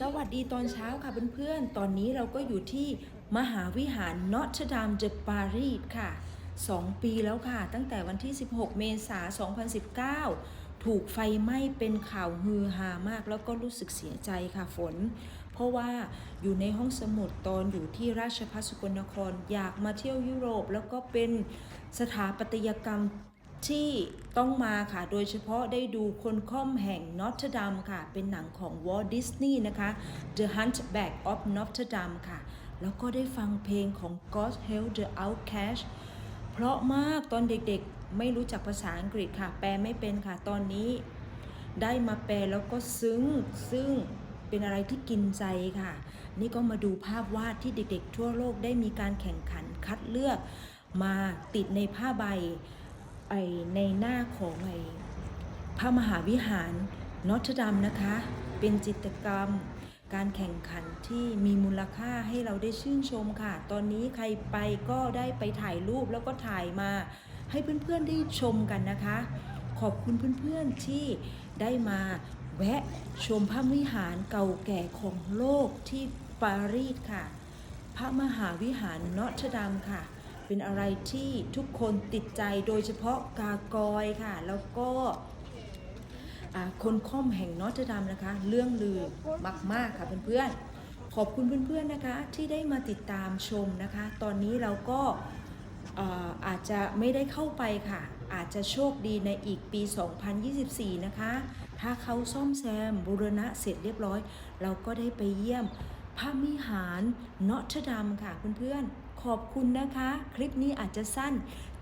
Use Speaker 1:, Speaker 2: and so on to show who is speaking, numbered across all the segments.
Speaker 1: สวัสดีตอนเช้าค่ะเพื่อนๆ ตอนนี้เราก็อยู่ที่มหาวิหารนอตรดามเดปารีสค่ะ 2 ปีแล้วค่ะ ตั้งแต่วันที่ 16 เมษายน 2019 ถูกไฟไหม้เป็นข่าวฮือฮามาก แล้วก็รู้สึกเสียใจค่ะฝน เพราะว่าอยู่ในห้องสมุดตอนอยู่ที่ราชพัฒสกลนครอยากมาเที่ยวยุโรป แล้วก็เป็นสถาปัตยกรรม ที่ต้องมาค่ะ โดยเฉพาะได้ดูคนค่อมแห่งนอต r d ดัมค่ะ เป็นหนังของวอลดิสนีย์นะคะ The Hunchback of Notre Dame ค่ะ แล้วก็ได้ฟังเพลงของ God Help the Outcast เพราะมากตอนเด็กๆ ไม่รู้จักภาษาอังกฤษค่ะ แปลไม่เป็นค่ะ ตอนนี้ ได้มาแปลแล้วก็ซึ้ง ซึ่งเป็นอะไรที่กินใจค่ะ นี่ก็มาดูภาพวาดที่เด็กๆ ทั่วโลกได้มีการแข่งขันคัดเลือก มาติดในผ้าใบ ไอในหน้าของไอพระมหาวิหารนอตดัมนะคะ เป็นจิตรกรรม การแข่งขันที่มีมูลค่าให้เราได้ชื่นชมค่ะ ตอนนี้ใครไปก็ได้ไปถ่ายรูปแล้วก็ถ่ายมา ให้เพื่อนๆได้ชมกันนะคะ ขอบคุณเพื่อนๆที่ได้มาแวะชมพระวิหารเก่าแก่ของโลกที่ปารีสค่ะ พระมหาวิหารนอตดัมค่ะ เป็นอะไรที่ทุกคนติดใจโดยเฉพาะกากอยค่ะ แล้วก็คนค่อมแห่งนอตรดัมนะคะ เรื่องลือมาก ๆ ค่ะเพื่อนๆ ขอบคุณเพื่อนๆนะคะที่ได้มาติดตามชมนะคะ ตอนนี้เราก็อาจจะไม่ได้เข้าไปค่ะ อาจจะโชคดีในอีกปี 2024 นะคะ ถ้าเขาซ่อมแซมบูรณะเสร็จเรียบร้อย เราก็ได้ไปเยี่ยมพระวิหารนอตรดัมค่ะเพื่อนๆ ขอบคุณนะคะ คลิปนี้อาจจะสั้น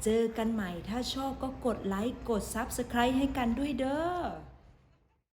Speaker 1: เจอกันใหม่ถ้าชอบก็กดไลค์ กด Subscribe ให้กันด้วยเด้อ